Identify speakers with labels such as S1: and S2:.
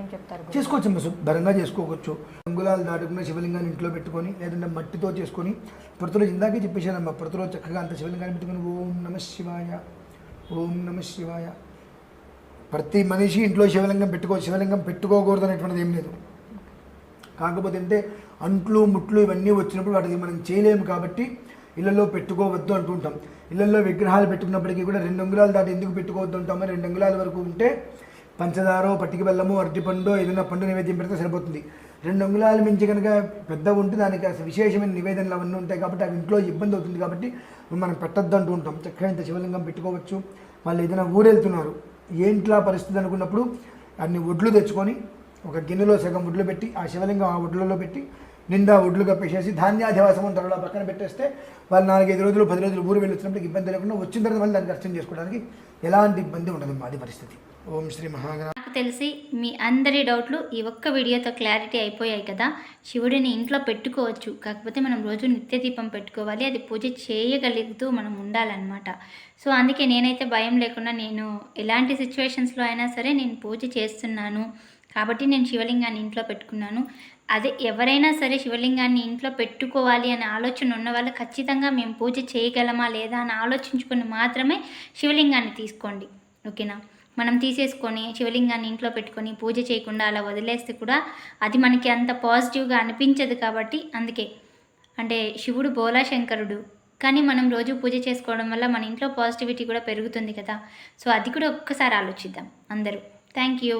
S1: ఏం చెప్తారు
S2: చేసుకోవచ్చు అమ్మ శుభ్రంగా చేసుకోవచ్చు. రంగులాలు దాటుకున్న శివలింగాన్ని ఇంట్లో పెట్టుకొని లేదంటే మట్టితో చేసుకొని ప్రతిరోజు ఇందాకే చెప్పేశానమ్మ ప్రతిరోజు చక్కగా అంత శివలింగాన్ని పెట్టుకొని ఓం నమ శివాయ ఓం నమ శివాయ. ప్రతి మనిషి ఇంట్లో శివలింగం పెట్టుకో శివలింగం పెట్టుకోకూడదు అనేటువంటిది ఏం లేదు. కాకపోతే అంటే అంట్లు ముట్లు ఇవన్నీ వచ్చినప్పుడు వాటికి మనం చేయలేము కాబట్టి ఇళ్ళలో పెట్టుకోవద్దు అంటుంటాం. ఇళ్ళలో విగ్రహాలు పెట్టుకున్నప్పటికీ కూడా రెండు అంగుళాలు దాటి ఎందుకు పెట్టుకోవద్దు అంటామని రెండు అంగుళాల వరకు ఉంటే పంచదారో పట్టిక బెల్లము అరటిపండు ఏదైనా పండు నైవేద్యం పెడితే సరిపోతుంది. రెండు అంగుళాల మించి కనుక పెద్ద ఉంటే దానికి విశేషమైన నివేదనలు అవన్నీ ఉంటాయి కాబట్టి అవి ఇంట్లో ఇబ్బంది అవుతుంది కాబట్టి మనం పెట్టద్దు అంటూ ఉంటాం. చక్కగా ఇంత శివలింగం పెట్టుకోవచ్చు. వాళ్ళు ఏదైనా ఊరెళ్తున్నారు. ఏంట్లా పరిస్థితి అనుకున్నప్పుడు అన్ని ఒడ్లు తెచ్చుకొని ఒక గిన్నెలో సగం ఒడ్లు పెట్టి ఆ శివలింగం ఆ ఒడ్లలో పెట్టి నిండా ఒడ్లు కప్పేసేసి ధాన్యాధివాసం ఉంటారు అలా పక్కన పెట్టేస్తే వాళ్ళు నాలుగైదు రోజులు పది రోజులు ఊరు వెళ్ళొచ్చినప్పుడు ఇబ్బంది లేకుండా వచ్చిన తర్వాత మళ్ళీ దాన్ని దర్శనం చేసుకోవడానికి ఎలాంటి ఇబ్బంది ఉండదు మాది పరిస్థితి. ఓం శ్రీ మహాగణ.
S3: నాకు తెలిసి మీ అందరి డౌట్లు ఈ ఒక్క వీడియోతో క్లారిటీ అయిపోయాయి కదా. శివుడిని ఇంట్లో పెట్టుకోవచ్చు. కాకపోతే మనం రోజు నిత్య దీపం పెట్టుకోవాలి. అది పూజ చేయగలుగుతూ మనం ఉండాలన్నమాట. సో అందుకే నేనైతే భయం లేకుండా నేను ఎలాంటి సిచ్యువేషన్స్లో అయినా సరే నేను పూజ చేస్తున్నాను. కాబట్టి నేను శివలింగాన్ని ఇంట్లో పెట్టుకున్నాను. అదే ఎవరైనా సరే శివలింగాన్ని ఇంట్లో పెట్టుకోవాలి అనే ఆలోచన ఉన్న వాళ్ళు ఖచ్చితంగా మేము పూజ చేయగలమా లేదా అని ఆలోచించుకొని మాత్రమే శివలింగాన్ని తీసుకోండి. ఓకేనా? మనం తీసేసుకొని శివలింగాన్ని ఇంట్లో పెట్టుకొని పూజ చేయకుండా అలా వదిలేస్తే కూడా అది మనకి అంత పాజిటివ్గా అనిపించదు కాబట్టి అందుకే. అంటే శివుడు బోలా శంకరుడు కానీ మనం రోజు పూజ చేసుకోవడం వల్ల మన ఇంట్లో పాజిటివిటీ కూడా పెరుగుతుంది కదా. సో అది కూడా ఒక్కసారి ఆలోచిద్దాం అందరూ. Thank you.